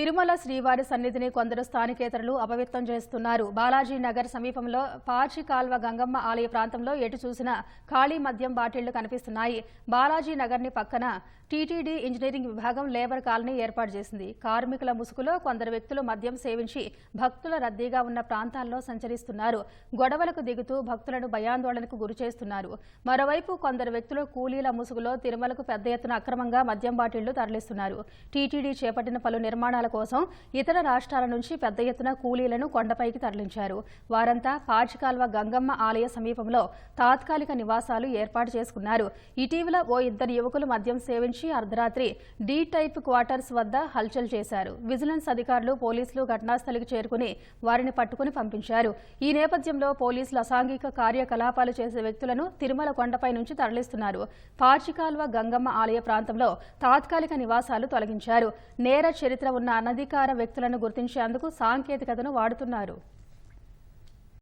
తిరుమల శ్రీవారి సన్నిధిని కొందరు స్థానికేతరులు అపవిత్రం చేస్తున్నారు. బాలాజీ నగర్ సమీపంలో పాచి కాల్వ గంగమ్మ ఆలయ ప్రాంతంలో ఎటు చూసినా ఖాళీ మద్యం బాటిళ్ళు కనిపిస్తున్నాయి. బాలాజీ నగర్ని పక్కన టీటీడీ ఇంజనీరింగ్ విభాగం లేబర్ కాలనీ ఏర్పాటు చేసింది. కార్మికుల ముసుగులో కొందరు వ్యక్తులు మద్యం సేవించి భక్తుల రద్దీగా ఉన్న ప్రాంతాల్లో సంచరిస్తున్నారు. గొడవలకు దిగుతూ భక్తులను భయాందోళనకు గురి చేస్తున్నారు. మరోవైపు కొందరు వ్యక్తులు కూలీల ముసుగులో తిరుమలకు పెద్ద ఎత్తున అక్రమంగా మద్యం బాటిళ్ళు తరలిస్తున్నారు. టీటీడీ చేపట్టిన పలు నిర్మాణాల కోసం ఇతర రాష్ట్రాల నుంచి పెద్ద ఎత్తున కూలీలను కొండపైకి తరలించారు. వారంతా పాచికాల్వ గంగమ్మ ఆలయ సమీపంలో తాత్కాలిక నివాసాలు ఏర్పాటు చేసుకున్నారు. ఇటీవల ఓ ఇద్దరు యువకులు మద్యం సేవించి అర్ధరాత్రి డి టైప్ క్వార్టర్స్ వద్ద హల్చల్ చేశారు. విజిలెన్స్ అధికారులు పోలీసులు ఘటనాస్థలికి చేరుకుని వారిని పట్టుకుని పంపించారు. ఈ నేపథ్యంలో పోలీసులు అసాంఘిక కార్యకలాపాలు చేసే వ్యక్తులను తిరుమల కొండపై నుంచి తరలిస్తున్నారు. పాచికాల్వ గంగమ్మ ఆలయ ప్రాంతంలో తాత్కాలిక నివాసాలు తొలగించారు. నేర చరిత్ర ఉన్న అనధికార వ్యక్తులను గుర్తించేందుకు సాంకేతికతను వాడుతున్నారు.